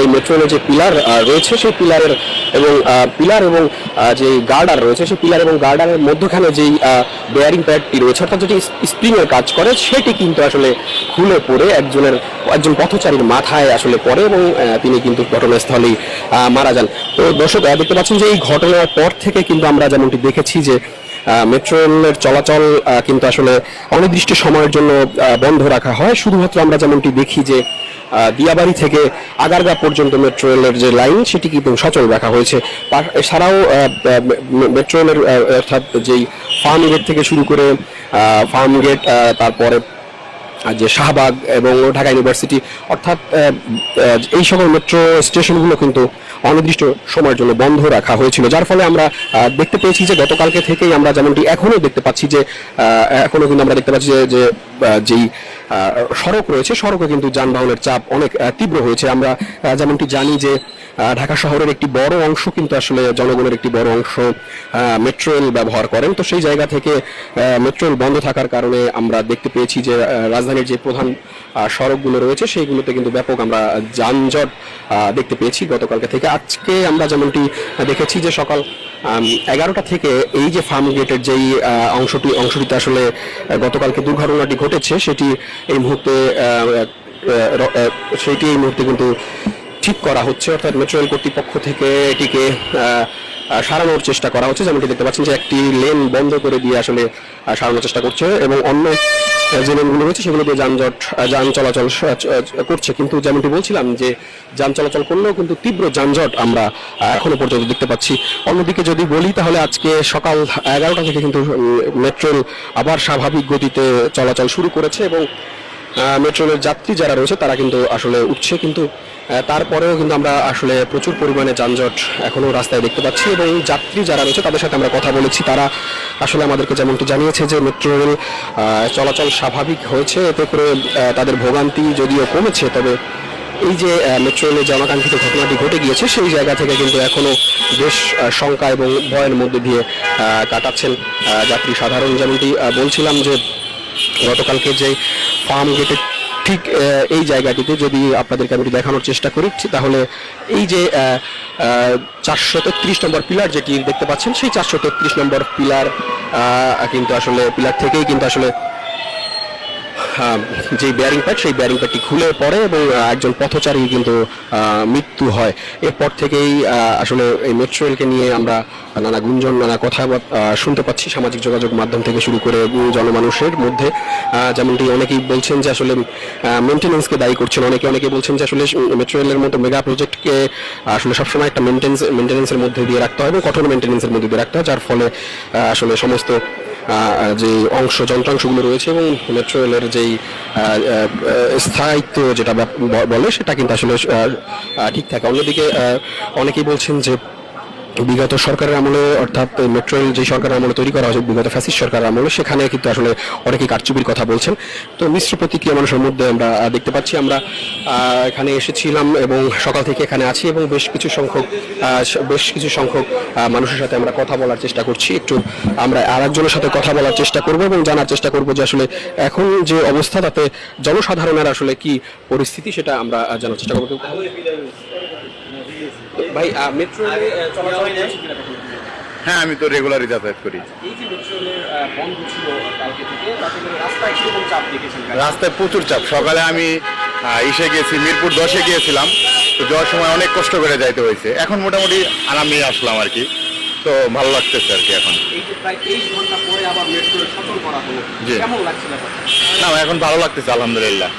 এই মেট্রো যে পিলার রয়েছে সেই পিলারের এবং পিলার এবং যে গার্ডার রয়েছে সেই পিলার এবং গার্ডারের মধ্যখানে যেই বেয়ারিং প্যাডটি রয়েছে, অর্থাৎ যেটি স্প্রিং এর কাজ করে, সেটি কিন্তু আসলে খুলে পড়ে একজনের, একজন পথচারীর মাথায় আসলে পড়ে এবং তিনি কিন্তু ঘটনাস্থলেই মারা যান। তো দর্শক দেখতে পাচ্ছেন যে এই ঘটনার পর থেকে কিন্তু আমরা যেমনটি দেখেছি যে মেট্রো রেলের চলাচল কিন্তু আসলে অনির্দিষ্ট সময়ের জন্য বন্ধ রাখা হয়। শুধুমাত্র আমরা যেমনটি দেখি যে দিয়াবাড়ি থেকে আগারগা পর্যন্ত মেট্রো রেলের যে লাইন সেটি কিন্তু সচল রাখা হয়েছে। এছাড়াও মেট্রো রেলের অর্থাৎ যেই ফার্ম গেট থেকে শুরু করে ফার্ম গেট তারপরে যে শাহবাগ এবং ঢাকা ইউনিভার্সিটি অর্থাৎ এই সকল মেট্রো স্টেশনগুলো কিন্তু অনির্দিষ্ট সময়ের জন্য বন্ধ রাখা হয়েছিল। যার ফলে আমরা দেখতে পেয়েছি যে গতকালকে থেকেই আমরা যেমনটি এখনও দেখতে পাচ্ছি যে আহ, এখনও কিন্তু আমরা দেখতে পাচ্ছি যে যেই সড়ক রয়েছে। সড়কে কিন্তু যানবাহনের চাপ অনেক তীব্র হয়েছে। আমরা যেমনটি জানি যে ঢাকা শহরের একটি বড় অংশ কিন্তু আসলে জনগণের একটি বড় অংশ মেট্রো রেল ব্যবহার করেন। তো সেই জায়গা থেকে মেট্রো রেল বন্ধ থাকার কারণে আমরা দেখতে পেয়েছি যে রাজধানীর যে প্রধান সড়কগুলো রয়েছে, সেইগুলোতে কিন্তু ব্যাপক আমরা যানজট দেখতে পেয়েছি গতকালকে থেকে। আজকে আমরা যেমনটি দেখেছি যে সকাল এগারোটা থেকে এই যে ফার্ম গেটের যেই অংশটি, অংশটিতে আসলে গতকালকে দুর্ঘটনাটি ঘটেছে, সেটি এই মুহূর্তে সেটি এই মুহূর্তে কিন্তু ঠিক করা হচ্ছে, অর্থাৎ মেট্রো রেল কর্তৃপক্ষ থেকে এটিকে সারানোর চেষ্টা করা হচ্ছে, যেমনটি দেখতে পাচ্ছেন যে একটি লেন বন্ধ করে দিয়ে আসলে সারানোর চেষ্টা করছে এবং অন্য যে লেনগুলো রয়েছে, সেগুলো দিয়ে যানজট যান চলাচল করছে। কিন্তু যেমনটি বলছিলাম যে যান চলাচল করলেও কিন্তু তীব্র যানজট আমরা এখনও পর্যন্ত দেখতে পাচ্ছি। অন্যদিকে যদি বলি, তাহলে আজকে সকাল এগারোটা থেকে কিন্তু মেট্রো আবার স্বাভাবিক গতিতে চলাচল শুরু করেছে এবং মেট্রোলের মেট্রো যাত্রী যারা রয়েছে, তারা কিন্তু আসলে উঠছে। কিন্তু তারপরেও কিন্তু আমরা আসলে প্রচুর পরিমাণে যানজট এখনও রাস্তায় দেখতে পাচ্ছি এবং যাত্রী যারা রয়েছে, তাদের সাথে আমরা কথা বলেছি। তারা আসলে আমাদেরকে যেমনটি জানিয়েছে যে মেট্রো রেল চলাচল স্বাভাবিক হয়েছে। এতে করে তাদের ভোগান্তি যদিও কমেছে, তবে এই যে মেট্রো রেলের যে অনাকাঙ্ক্ষিত ঘটনাটি ঘটে গিয়েছে, সেই জায়গা থেকে কিন্তু এখনও বেশ শঙ্কা এবং ভয়ের মধ্যে দিয়ে কাটাচ্ছেন যাত্রী সাধারণ। যেমনটি বলছিলাম যে গতকালকে যে ফার্ম গেটে ঠিক এই জায়গাটিতে যদি আপনাদেরকে আমি দেখানোর চেষ্টা করি তাহলে এই যে চারশো তেত্রিশ নম্বর পিলার যেটি দেখতে পাচ্ছেন, সেই চারশো তেত্রিশ নম্বর পিলার কিন্তু আসলে, পিলার থেকেই কিন্তু আসলে যে ব্যারিং প্যাড সেই ব্যারিং প্যাডটি খুলে পড়ে এবং একজন পথচারী কিন্তু মৃত্যু হয়। এরপর থেকেই আসলে এই মেট্রো রেলকে নিয়ে আমরা নানা গুঞ্জন, নানা কথা শুনতে পাচ্ছি সামাজিক যোগাযোগ মাধ্যম থেকে শুরু করে জনমানুষের মধ্যে। যেমনটি অনেকেই বলছেন যে আসলে মেনটেন্যান্সকে দায়ী করছেন। অনেকে অনেকে বলছেন যে আসলে মেট্রো রেলের মতো মেগা প্রজেক্টকে আসলে সবসময় একটা মেনটেন্স মেনটেন্যান্সের মধ্যে দিয়ে রাখতে হবে কঠোর মেনটেন্যান্সের মধ্যে দিয়ে রাখতে হয়, যার ফলে আসলে সমস্ত যে অংশ, যন্ত্রাংশগুলো রয়েছে এবং মেট্রো রেলের যেই স্থায়িত্ব যেটা বলে সেটা কিন্তু আসলে ঠিক থাকে। অন্যদিকে অনেকেই বলছেন যে বিগত সরকারের আমলে, অর্থাৎ মেট্রো রেল যে সরকারের আমলে তৈরি করা হয়েছে, বিগত ফ্যাসিস্ট সরকারের আমলে, সেখানে কিন্তু আসলে অনেকেই কারচুপির কথা বলছেন। তো মিশ্র প্রতিক্রিয়া মানুষের মধ্যে আমরা দেখতে পাচ্ছি। আমরা এখানে এসেছিলাম এবং সকাল থেকে এখানে আছি এবং বেশ কিছু সংখ্যক বেশ কিছু সংখ্যক মানুষের সাথে আমরা কথা বলার চেষ্টা করছি। একটু আমরা আরেকজনের সাথে কথা বলার চেষ্টা করব এবং জানার চেষ্টা করব যে আসলে এখন যে অবস্থা, তাতে জনসাধারণের আসলে কি পরিস্থিতি, সেটা আমরা জানার চেষ্টা করব। ভাই মেট্রো রেলে হ্যাঁ আমি তো রেগুলারই যাতায়াত করি। রাস্তায় প্রচুর চাপ। সকালে আমি ইসে গিয়েছি মিরপুর দশে গিয়েছিলাম। তো যাওয়ার সময় অনেক কষ্ট করে যাইতে হয়েছে। এখন মোটামুটি আরামে আসলাম আর কি। তো ভালো লাগতেছে আর কি এখন। জি। না এখন ভালো লাগতেছে আলহামদুলিল্লাহ।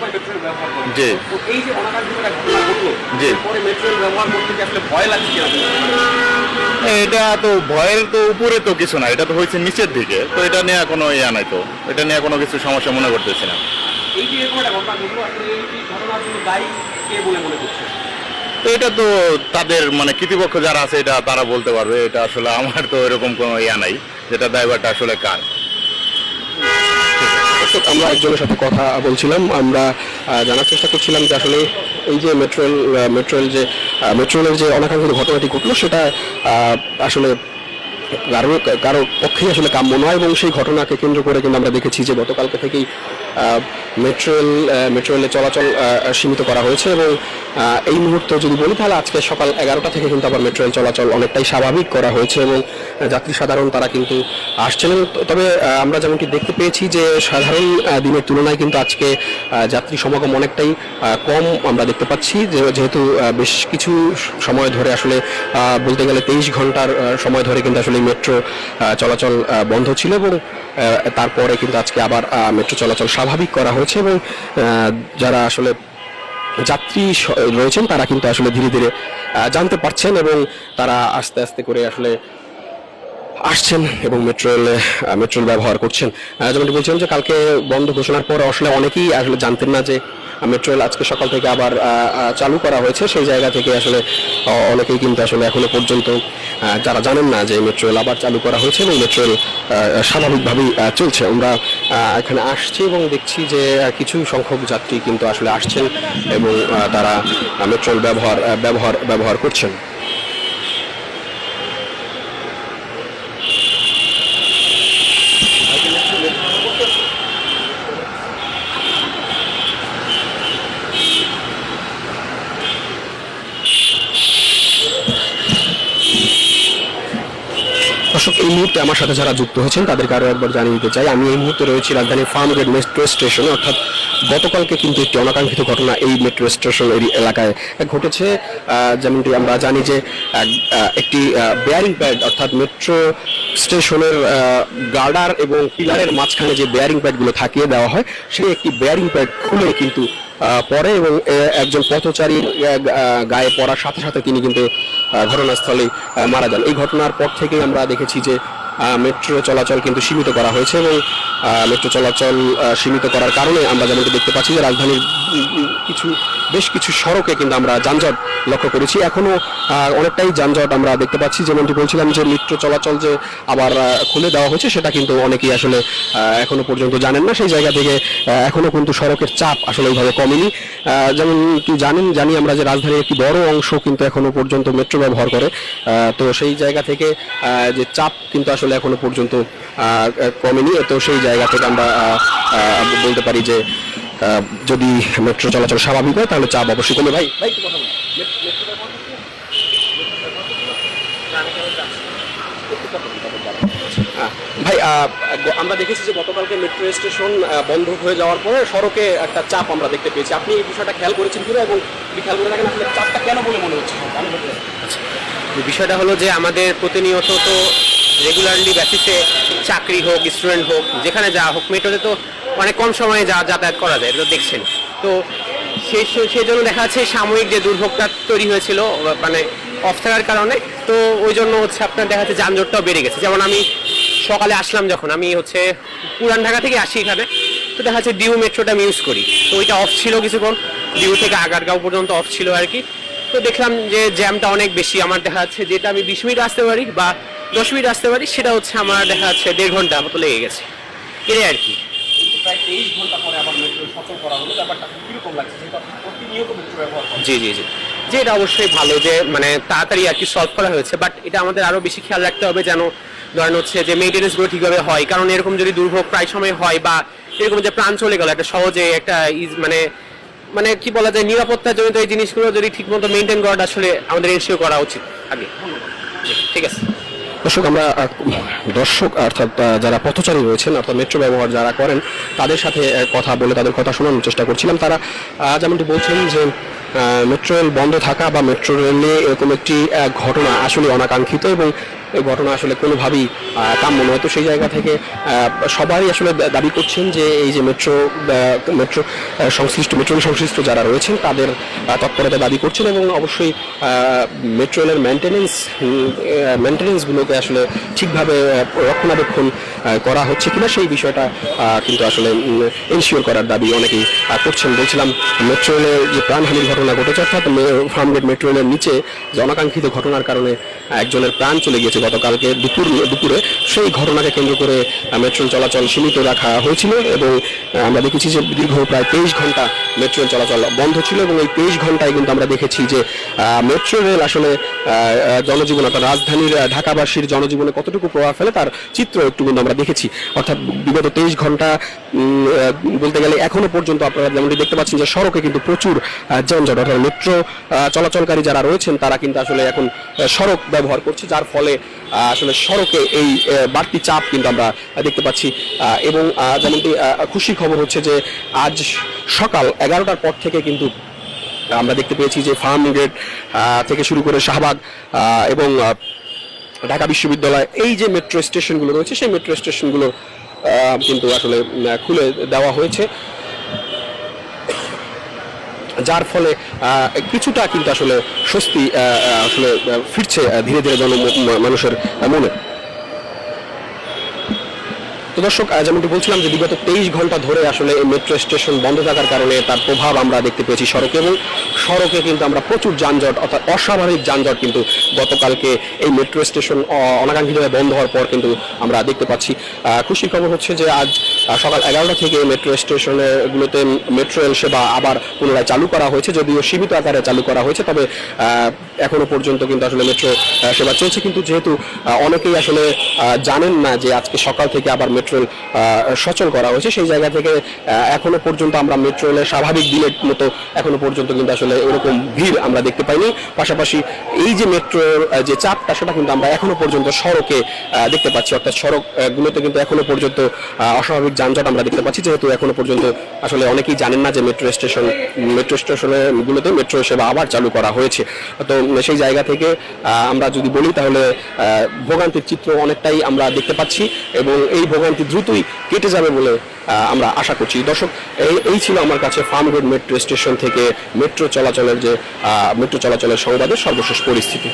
সবসময় মেট্রো ব্যবহার করেন জি। এই যে অনাকাঙ্ক্ষিত ঘটনা ঘটলো জি। পরে মেট্রো ব্যবহার করতে কি আসলে ভয় লাগছে এটা তো ভয়ের তো উপরে তো কিছু না এটা তো হয়েছে নিচের দিকে তো এটা নিয়ে কোনো ইয়া নাই তো এটা নিয়ে কোনো কিছু সমস্যা মনে করতেছি না। এই যে ঘটনা ঘটলো আসলে এই ঘটনার জন্য দায়ী কে বলে মনে করছে তো এটা তো তাদের মানে কৃতিপক্ষ যারা আছে এটা তারা বলতে পারবে এটা আসলে আমার তো এরকম কোনো ইয়া নাই যেটা দায়ভারটা আসলে কার। দর্শক, আমরা একজনের সাথে কথা বলছিলাম। আমরা জানার চেষ্টা করছিলাম যে আসলে এই যে মেট্রোল মেট্রোল মেট্রো রেল যে মেট্রোলের মেট্রো রেলের যে অনাকাঙ্ক্ষিত ঘটনাটি ঘটলো সেটা আসলে কারও কারও পক্ষেই আসলে কাম্য নয় এবং সেই ঘটনাকে কেন্দ্র করে কিন্তু আমরা দেখেছি যে গতকালকে থেকেই মেট্রো রেল মেট্রো রেলের চলাচল সীমিত করা হয়েছে এবং এই মুহূর্তে যদি বলি তাহলে আজকে সকাল এগারোটা থেকে কিন্তু আবার মেট্রো রেল চলাচল অনেকটাই স্বাভাবিক করা হয়েছে এবং যাত্রী সাধারণ তারা কিন্তু আসছেন তবে আমরা যেমনটি দেখতে পেয়েছি যে সাধারণ দিনের তুলনায় কিন্তু আজকে যাত্রী সমাগম অনেকটাই কম আমরা দেখতে পাচ্ছি। যেহেতু বেশ কিছু সময় ধরে আসলে বলতে গেলে তেইশ ঘণ্টার সময় ধরে কিন্তু আসলে মেট্রো চলাচল বন্ধ ছিল এবং তারপরে কিন্তু আজকে আবার মেট্রো চলাচল স্বাভাবিক করা হয়েছে এবং যারা আসলে যাত্রী রয়েছেন তারা কিন্তু আসলে ধীরে ধীরে জানতে পারছেন এবং তারা আস্তে আস্তে করে আসলে আসছেন এবং মেট্রো রেলে মেট্রো ব্যবহার করছেন। যেমনটি বলছিলাম যে কালকে বন্ধ ঘোষণার পর আসলে অনেকেই আসলে জানতেন না যে মেট্রো রেল আজকে সকাল থেকে আবার চালু করা হয়েছে। সেই জায়গা থেকে আসলে অনেকেই কিন্তু আসলে এখনও পর্যন্ত যারা জানেন না যে মেট্রো রেল আবার চালু করা হয়েছে এবং মেট্রো রেল স্বাভাবিকভাবেই চলছে। আমরা এখানে আসছি এবং দেখছি যে কিছু সংখ্যক যাত্রী কিন্তু আসলে আসছেন এবং তারা মেট্রো রেল ব্যবহার ব্যবহার ব্যবহার করছেন। দর্শক, এই মুহূর্তে আমার সাথে যারা যুক্ত হয়েছেন, তাদেরকে আরও একবার জানিয়ে দিতে চাই, আমি এই মুহূর্তে রয়েছি রাজধানীর ফার্মগেট মেট্রো স্টেশনে, অর্থাৎ গতকালকে কিন্তু একটি অনাকাঙ্ক্ষিত ঘটনা এই মেট্রো স্টেশন এরি- এলাকায় ঘটেছে। যেমনটি আমরা জানি যে একটি বেয়ারিং প্যাড অর্থাৎ মেট্রো স্টেশনের গার্ডার এবং পিলারের মাঝখানে যে বেয়ারিং প্যাডগুলো থাকিয়ে দেওয়া হয় সেই একটি বেয়ারিং প্যাড খুলে কিন্তু পরে এবং একজন পথচারীর গায়ে পড়ার সাথে সাথে তিনি কিন্তু আহ, ঘটনাস্থলে মারা যান। এই ঘটনার পর থেকেই আমরা দেখেছি যে মেট্রো চলাচল কিন্তু সীমিত করা হয়েছে এবং মেট্রো চলাচল সীমিত করার কারণে আমরা যেমনটি দেখতে পাচ্ছি যে রাজধানীর কিছু বেশ কিছু সড়কে কিন্তু আমরা যানজট লক্ষ্য করেছি। এখনও অনেকটাই যানজট আমরা দেখতে পাচ্ছি। যেমনটি বলছিলাম যে মেট্রো চলাচল যে আবার খুলে দেওয়া হয়েছে সেটা কিন্তু অনেকেই আসলে আহ, এখনও পর্যন্ত জানেন না। সেই জায়গা থেকে আহ, এখনও কিন্তু সড়কের চাপ আসলে ওইভাবে কমেনি। যেমন কি জানেন জানি আমরা যে রাজধানীর একটি বড় অংশ কিন্তু এখনও পর্যন্ত মেট্রো ব্যবহার করে। তো সেই জায়গা থেকে যে চাপ কিন্তু আসলে এখনও পর্যন্ত কমেনি। তো সেই জায়গা থেকে আমরা বলতে পারি যে যদি মেট্রো চলাচল স্বাভাবিক হয়, তাহলে চাপ অবশ্যই কমে। ভাই ভাই ভাই আমরা দেখেছি যে গতকালকে মেট্রো স্টেশন বন্ধ হয়ে যাওয়ার পরে সড়কে একটা চাপ আমরা দেখতে পেয়েছি। আপনি এই বিষয়টা খেয়াল করেছেন কিনা এবং খেয়াল করে থাকেন, আসলে চাপটা কেন বলে মনে হচ্ছে? বিষয়টা হলো যে আমাদের প্রতিনিয়ত তো রেগুলারলি বেসিসে চাকরি হোক স্টুডেন্ট হোক, যেখানে যা হোক মেট্রোতে তো অনেক কম সময়ে যা যাতায়াত করা যায়, এটা তো দেখছেন। তো সেই সেই জন্য দেখা যাচ্ছে সাময়িক যে দুর্ভোগটা তৈরি হয়েছিল মানে অফ থাকার কারণে, তো ওই জন্য হচ্ছে আপনার দেখা যাচ্ছে যানজটটাও বেড়ে গেছে। যেমন আমি সকালে আসলাম যখন, আমি হচ্ছে পুরান ঢাকা থেকে আসি এখানে, তো দেখা যাচ্ছে ডিউ মেট্রোটা আমি ইউজ করি। তো ওইটা অফ ছিল কিছুক্ষণ, ডিউ থেকে আগারগাঁও পর্যন্ত অফ ছিল আর কি। তো দেখলাম যে জ্যামটা অনেক বেশি, আমার দেখা যাচ্ছে যেটা আমি বিশ মিনিট আসতে পারি বা দশ মিনিট আসতে পারি সেটা হচ্ছে আমার দেখা যাচ্ছে দেড় ঘণ্টা মতো লেগে গেছে। এটাই আর কি। জি জি জি। যে এটা অবশ্যই ভালো যে মানে তাড়াতাড়ি আর কি সলভ করা হয়েছে বাট এটা আমাদের আরও বেশি খেয়াল রাখতে হবে যেন ধরেন হচ্ছে যে মেনটেন্যান্সগুলো ঠিকভাবে হয়। কারণ এরকম যদি দুর্ভোগ প্রায় সময় হয় বা এরকম যে প্রাণ চলে গেল একটা সহজে একটা ইজ মানে মানে কি বলা যায় নিরাপত্তা জনিত এই জিনিসগুলো যদি ঠিকমতো মেনটেন করাটা আসলে আমাদের এনশিওর করা উচিত আগে। ঠিক আছে। দর্শক, আমরা দর্শক অর্থাৎ যারা পথচারী রয়েছেন, অর্থাৎ মেট্রো ব্যবহার যারা করেন, তাদের সাথে কথা বলে তাদের কথা শোনানোর চেষ্টা করছিলাম। তারা যেমনটি বলছেন যে মেট্রো রেল বন্ধ থাকা বা মেট্রো রেলে এরকম একটি ঘটনা আসলে অনাকাঙ্ক্ষিত এবং এই ঘটনা আসলে কোনোভাবেই কাম্য নয়। তো সেই জায়গা থেকে সবাই আসলে দাবি করছেন যে এই যে মেট্রো মেট্রো সংশ্লিষ্ট মেট্রো সংশ্লিষ্ট যারা রয়েছেন, তাদের তৎপরতা দাবি করছেন এবং অবশ্যই মেট্রো রেলের মেনটেনেন্স মেনটেনেন্সগুলোকে আসলে ঠিকভাবে রক্ষণাবেক্ষণ করা হচ্ছে কিনা সেই বিষয়টা কিন্তু আসলে এনশিওর করার দাবি অনেকেই করছেন। বলছিলাম মেট্রো রেলের যে প্রাণহানির ঘটেছে অর্থাৎ ফার্মগেট মেট্রো রেলের নিচে যে অনাকাঙ্ক্ষিত ঘটনার কারণে একজনের প্রাণ চলে গিয়েছে গতকালকে দুপুর দুপুরে। সেই ঘটনাকে কেন্দ্র করে মেট্রো চলাচল সীমিত রাখা হয়েছিল এবং আমরা দেখেছি যে দীর্ঘ প্রায় তেইশ ঘণ্টা মেট্রো চলাচল বন্ধ ছিল এবং এই তেইশ ঘন্টায় কিন্তু আমরা দেখেছি যে মেট্রো রেল আসলে জনজীবন অর্থাৎ রাজধানীর ঢাকাবাসীর জনজীবনে কতটুকু প্রভাব ফেলে তার চিত্র একটু কিন্তু আমরা দেখেছি। অর্থাৎ বিগত তেইশ ঘণ্টা বলতে গেলে এখনও পর্যন্ত আপনারা যেমনটি দেখতে পাচ্ছেন যে সড়কে কিন্তু প্রচুর যানজট। অর্থাৎ মেট্রো চলাচলকারী যারা রয়েছেন তারা কিন্তু আসলে এখন সড়ক ব্যবহার করছে, যার ফলে আসলে সড়কে এই বাড়তি চাপ কিন্তু আমরা দেখতে পাচ্ছি। এবং যেমনটি খুশির খবর হচ্ছে যে, আজ সকাল এগারোটার পর থেকে কিন্তু আমরা দেখতে পেয়েছি যে ফার্ম গেট থেকে শুরু করে শাহবাগ এবং ঢাকা বিশ্ববিদ্যালয়, এই যে মেট্রো স্টেশনগুলো রয়েছে, সেই মেট্রো স্টেশনগুলো কিন্তু আসলে খুলে দেওয়া হয়েছে। যার ফলে কিছুটা কিন্তু আসলে স্বস্তি আসলে ফিরছে ধীরে ধীরে মানুষের মনে। তো দর্শক যেমনটি বলছিলাম যে বিগত তেইশ ঘণ্টা ধরে আসলে এই মেট্রো স্টেশন বন্ধ থাকার কারণে তার প্রভাব আমরা দেখতে পেয়েছি সড়কে এবং সড়কে কিন্তু আমরা প্রচুর যানজট, অর্থাৎ অস্বাভাবিক যানজট কিন্তু গতকালকে এই মেট্রো স্টেশন অনাকাঙ্ক্ষিতভাবে বন্ধ হওয়ার পর কিন্তু আমরা দেখতে পাচ্ছি। খুশির খবর হচ্ছে যে আজ সকাল এগারোটা থেকে মেট্রো স্টেশনে গুলোতে মেট্রো রেল সেবা আবার পুনরায় চালু করা হয়েছে, যদিও সীমিত আকারে চালু করা হয়েছে, তবে এখনও পর্যন্ত কিন্তু আসলে মেট্রো সেবা চলছে। কিন্তু যেহেতু অনেকেই আসলে জানেন না যে আজকে সকাল থেকে আবার মেট্রো রেল আহ, সচল করা হয়েছে। সেই জায়গা থেকে এখনও পর্যন্ত আমরা মেট্রো রেলের স্বাভাবিক দিনের মতো এখনও পর্যন্ত কিন্তু আসলে এরকম ভিড় আমরা দেখতে পাইনি। পাশাপাশি এই যে মেট্রো যে চাপটা সেটা কিন্তু আমরা এখনও পর্যন্ত সড়কে দেখতে পাচ্ছি। অর্থাৎ সড়ক গুলোতে কিন্তু এখনও পর্যন্ত অস্বাভাবিক যানজট আমরা দেখতে পাচ্ছি। যেহেতু এখনও পর্যন্ত আসলে অনেকেই জানেন না যে মেট্রো স্টেশন মেট্রো স্টেশনে গুলোতে মেট্রো সেবা আবার চালু করা হয়েছে। তো সেই জায়গা থেকে আমরা যদি বলি তাহলে ভোগান্তির চিত্র অনেকটাই আমরা দেখতে পাচ্ছি এবং এই ভোগান্তি দ্রুতই কেটে যাবে বলে আমরা আশা করছি। দর্শক, এই এই ছিল আমার কাছে ফার্মগেট মেট্রো স্টেশন থেকে মেট্রো চলাচলের যে মেট্রো চলাচলের সংবাদের সর্বশেষ পরিস্থিতি।